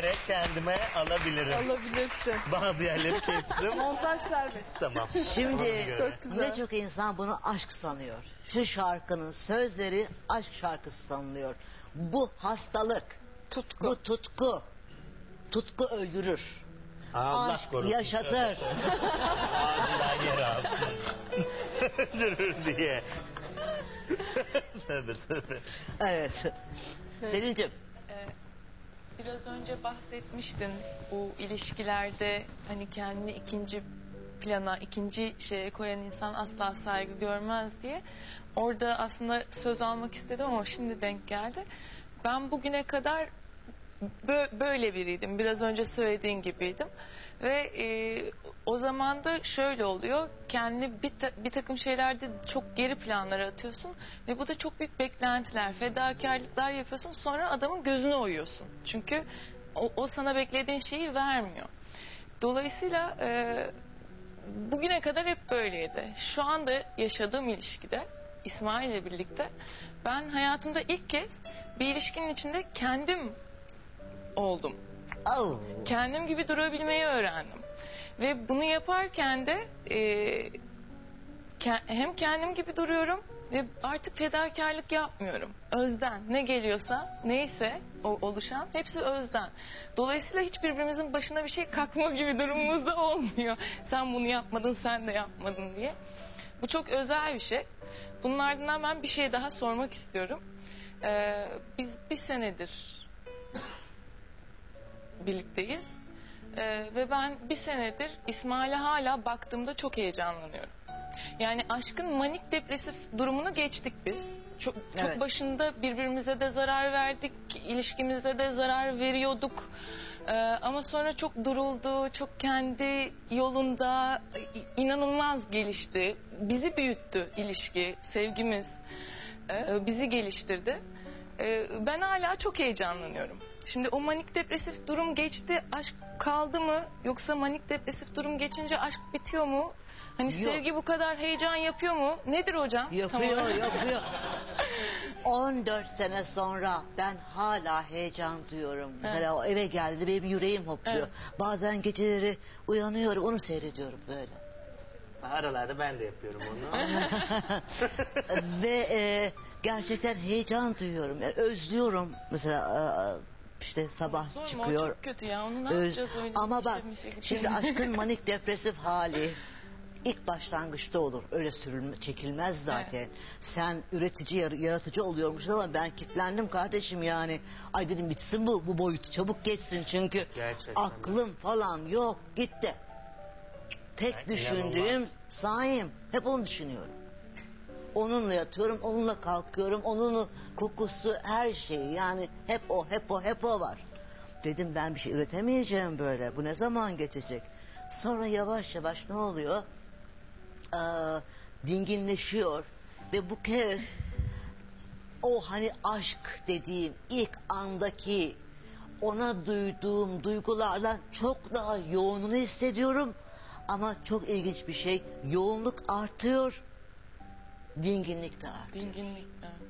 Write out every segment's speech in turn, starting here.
Gerek kendime alabilirim. Alabilirsin. Bazı yerleri kestim. Montaj serbest. tamam. Şimdi. Çok güzel. ne çok insan bunu aşk sanıyor. Şu şarkının sözleri aşk şarkısı sanılıyor. Bu hastalık, Tutku. bu tutku. Tutku öldürür. Allah aşk korusun. yaşatır. Ağzından yer alsın. Öldürür diye. tövbe tövbe. evet. Selin'cim Ee, Biraz önce bahsetmiştin bu ilişkilerde hani kendini ikinci plana, ikinci şeye koyan insan asla saygı görmez diye. Orada aslında söz almak istedim ama şimdi denk geldi. Ben bugüne kadar bö- böyle biriydim. Biraz önce söylediğin gibiydim. Ve e, o zaman da şöyle oluyor. Kendini bir, ta- bir takım şeylerde çok geri planlara atıyorsun. Ve bu da çok büyük beklentiler, fedakarlıklar yapıyorsun. Sonra adamın gözüne oyuyorsun. Çünkü o, o sana beklediğin şeyi vermiyor. Dolayısıyla e, bugüne kadar hep böyleydi. Şu anda yaşadığım ilişkide İsmail ile birlikte ben hayatımda ilk kez bir ilişkinin içinde kendim oldum. Kendim gibi durabilmeyi öğrendim. Ve bunu yaparken de e, ke- hem kendim gibi duruyorum ve artık fedakarlık yapmıyorum. Özden ne geliyorsa neyse o oluşan hepsi özden. Dolayısıyla hiç birbirimizin başına bir şey kalkma gibi durumumuz da olmuyor. Sen bunu yapmadın sen de yapmadın diye. Bu çok özel bir şey. Bunun ardından ben bir şey daha sormak istiyorum. Ee, biz bir senedir birlikteyiz. Ee, ve ben bir senedir İsmail'e hala baktığımda çok heyecanlanıyorum. Yani aşkın manik depresif durumunu geçtik biz. Çok, çok Evet. başında birbirimize de zarar verdik, ilişkimize de zarar veriyorduk. Ee, ama sonra çok duruldu, çok kendi yolunda i- inanılmaz gelişti. Bizi büyüttü ilişki, sevgimiz e, bizi geliştirdi. E, ben hala çok heyecanlanıyorum. Şimdi o manik depresif durum geçti, aşk kaldı mı? Yoksa manik depresif durum geçince aşk bitiyor mu? Hani Yok. sevgi bu kadar heyecan yapıyor mu? Nedir hocam? Yapıyor olarak? yapıyor. 14 sene sonra ben hala heyecan duyuyorum. Mesela o eve geldi benim yüreğim hopluyor. Evet. Bazen geceleri uyanıyorum onu seyrediyorum böyle. Aralarda ben de yapıyorum onu. Ve e, gerçekten heyecan duyuyorum. Yani özlüyorum mesela e, işte sabah Sorma, o çıkıyor. çok kötü ya. Onu ne Öz- yapacağız öyle? Ama işe bak gidip? şimdi aşkın manik depresif hali ilk başlangıçta olur. Öyle sürülme, çekilmez zaten. Sen üretici, yar- yaratıcı oluyormuşsun ama ben kitlendim kardeşim yani. Ay dedim bitsin bu, bu boyut çabuk geçsin çünkü Gerçekten. aklım falan yok gitti. Tek Yani düşündüğüm inanılmaz. sahim. Hep onu düşünüyorum. Onunla yatıyorum, onunla kalkıyorum, onun kokusu, her şeyi yani hep o, hep o, hep o var. Dedim ben bir şey üretemeyeceğim böyle. Bu ne zaman geçecek? Sonra yavaş yavaş ne oluyor? Aa, dinginleşiyor ve bu kez o hani aşk dediğim ilk andaki ona duyduğum duygularla çok daha yoğununu hissediyorum. Ama çok ilginç bir şey yoğunluk artıyor, dinginlik de artıyor. Dinginlik. evet.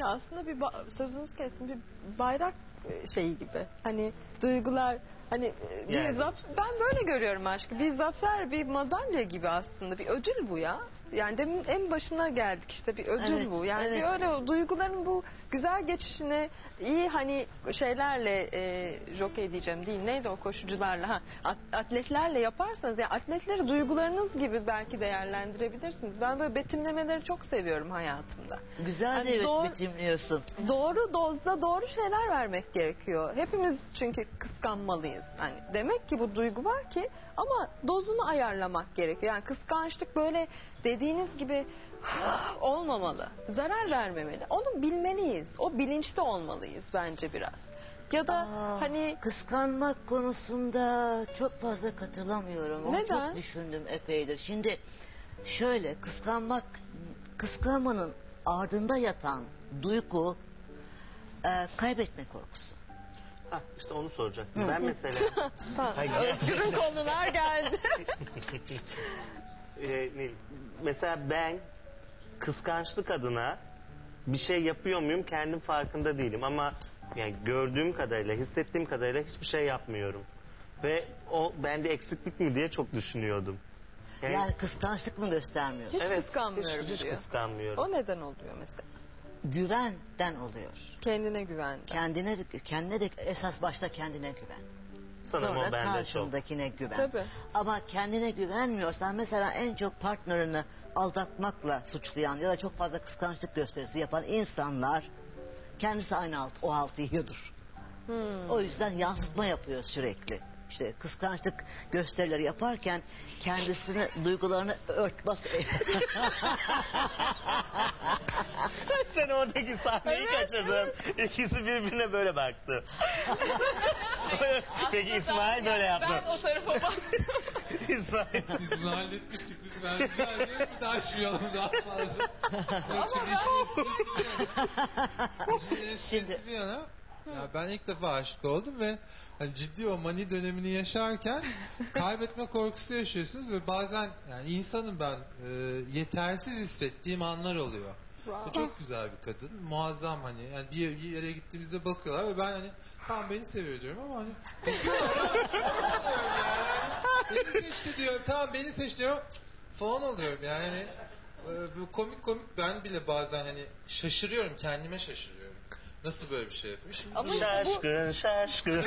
Ya aslında bir sözünüz kesin bir bayrak e, şeyi gibi. Hani duygular hani e, bir Yani. zaf ben böyle görüyorum aşkı. Bir zafer, bir madalya gibi aslında. Bir ödül bu ya. Yani demin en başına geldik işte bir ödül Evet, bu. Yani evet. bir öyle o duyguların bu güzel geçişine iyi hani şeylerle e, jokey diyeceğim değil neydi o koşucularla ha at- atletlerle yaparsanız yani atletleri duygularınız gibi belki değerlendirebilirsiniz. Ben böyle betimlemeleri çok seviyorum hayatımda. Güzel Hani de evet doğru- bitimliyorsun. Doğru dozda doğru şeyler vermek gerekiyor. Hepimiz çünkü kıskanmalıyız. Hani demek ki bu duygu var ki ama dozunu ayarlamak gerekiyor. Yani kıskançlık böyle dediğiniz gibi olmamalı. Zarar vermemeli. Onu bilmeliyiz. O bilinçte olmalıyız bence biraz. Ya da Aa, hani kıskanmak konusunda çok fazla katılamıyorum. Onu Neden? çok düşündüm epeydir. Şimdi şöyle kıskanmak kıskanmanın ardında yatan duygu e, kaybetme korkusu. Ha, işte onu soracaktım. Ben mesela Özgür'ün konular geldi. e, ne- mesela ben kıskançlık adına bir şey yapıyor muyum kendim farkında değilim ama yani gördüğüm kadarıyla, hissettiğim kadarıyla hiçbir şey yapmıyorum. Ve o bende eksiklik mi diye çok düşünüyordum. Yani kıskançlık mı göstermiyorsun? Hiç kıskanmıyorum hiç, hiç diyor. kıskanmıyorum. O neden oluyor mesela? Güvenden oluyor. Kendine güven. Kendine kendine de esas başta kendine güven. Sanırım Sonra o bende çok. karşındakine güven. Tabii. Ama kendine güvenmiyorsan mesela en çok partnerini aldatmakla suçlayan ya da çok fazla kıskançlık gösterisi yapan insanlar kendisi aynı alt, o altı yiyordur. Hmm. O yüzden yansıtma yapıyor sürekli. İşte kıskançlık gösterileri yaparken kendisini, duygularını örtbas oradaki sahneyi kaçırdın. İkisi birbirine böyle baktı. Peki İsmail böyle yaptı. Ben o tarafa baktım. İsmail. Biz bunu halletmiştik lütfen. Rica ediyorum bir daha açmayalım daha fazla. Yok şimdi işin Şimdi- bir yana. Ya ben ilk defa aşık oldum ve hani ciddi o mani dönemini yaşarken kaybetme korkusu yaşıyorsunuz ve bazen yani insanım ben e, yetersiz hissettiğim anlar oluyor. O çok güzel bir kadın. Muazzam hani yani bir, bir yere gittiğimizde bakıyorlar ve ben hani tamam beni seviyor diyorum ama hani bakıyorlar. Beni seçti diyor. Tamam beni seç diyor. Falan oluyorum yani. E, bu komik komik ben bile bazen hani şaşırıyorum kendime şaşırıyorum. Nasıl böyle bir şey yapıyor? Şimdi, Ama- Şaşkın şaşkın.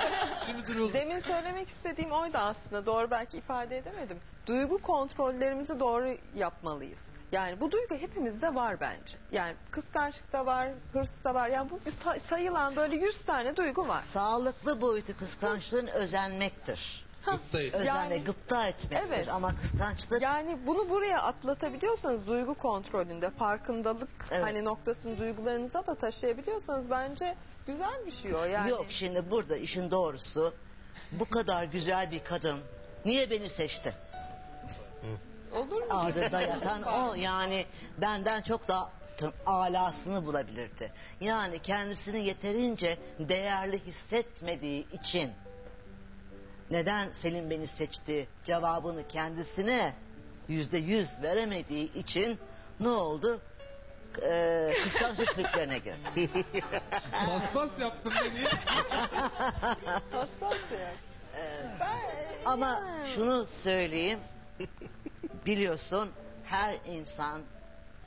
şimdi duruldu. Demin söylemek istediğim oydu aslında. Doğru belki ifade edemedim. Duygu kontrollerimizi doğru yapmalıyız. Yani bu duygu hepimizde var bence. Yani kıskançlık da var, hırs da var. Yani bu say- sayılan böyle 100 tane duygu var. Sağlıklı boyutu kıskançlığın özenmektir. Gıptayım. Özenle Yani- gıpta etmektir Evet. ama kıskançlık Yani bunu buraya atlatabiliyorsanız duygu kontrolünde farkındalık Evet. hani noktasını duygularınıza da taşıyabiliyorsanız bence güzel bir şey o yani. yok şimdi burada işin doğrusu bu kadar güzel bir kadın niye beni seçti? Olur mu? Ardında yatan o yani benden çok daha alasını bulabilirdi. Yani kendisini yeterince değerli hissetmediği için neden Selim beni seçti cevabını kendisine yüzde yüz veremediği için ne oldu? Ee, kıskançlık triplerine girdi. Paspas yaptın beni. Hassas ya. Ama şunu söyleyeyim. Biliyorsun her insan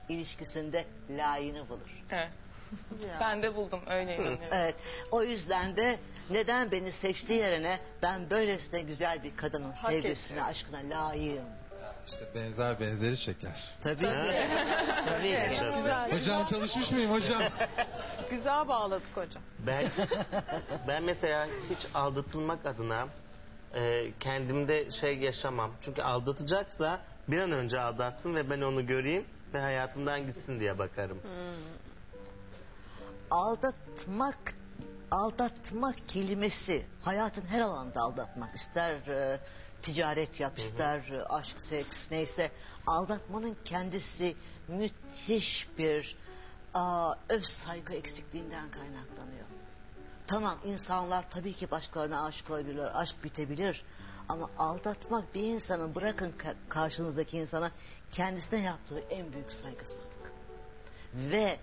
ilişkisinde layığını bulur. Evet. Ben de buldum öyle inanıyorum. Evet. O yüzden de neden beni seçti yerine ben böylesine güzel bir kadının Hak sevgisine, ediyor. aşkına layığım. işte benzer benzeri çeker. Tabii. Tabii ki. Güzel, Hocam çalışmış mıyım hocam? güzel bağladık hocam. Ben ben mesela hiç aldatılmak adına e, kendimde şey yaşamam. Çünkü aldatacaksa bir an önce aldatsın ve ben onu göreyim ve hayatımdan gitsin diye bakarım. Aldatmak aldatmak kelimesi hayatın her alanda aldatmak ister e, ticaret yap ister e, aşk seks neyse aldatmanın kendisi müthiş bir aa, öz saygı eksikliğinden kaynaklanıyor. Tamam insanlar tabii ki başkalarına aşık olabilirler, aşk bitebilir. Ama aldatmak bir insanın bırakın ka- karşınızdaki insana kendisine yaptığı en büyük saygısızlık. Ve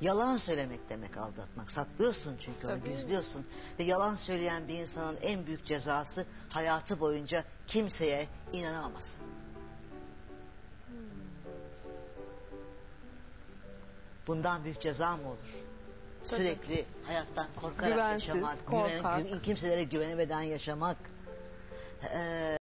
yalan söylemek demek aldatmak. Saklıyorsun çünkü onu Tabii. gizliyorsun. Ve yalan söyleyen bir insanın en büyük cezası hayatı boyunca kimseye inanamaması. Bundan büyük ceza mı olur? Sürekli hayattan korkarak Güvensiz, yaşamak, korkak. güven- kimselere güvenemeden yaşamak. Ee,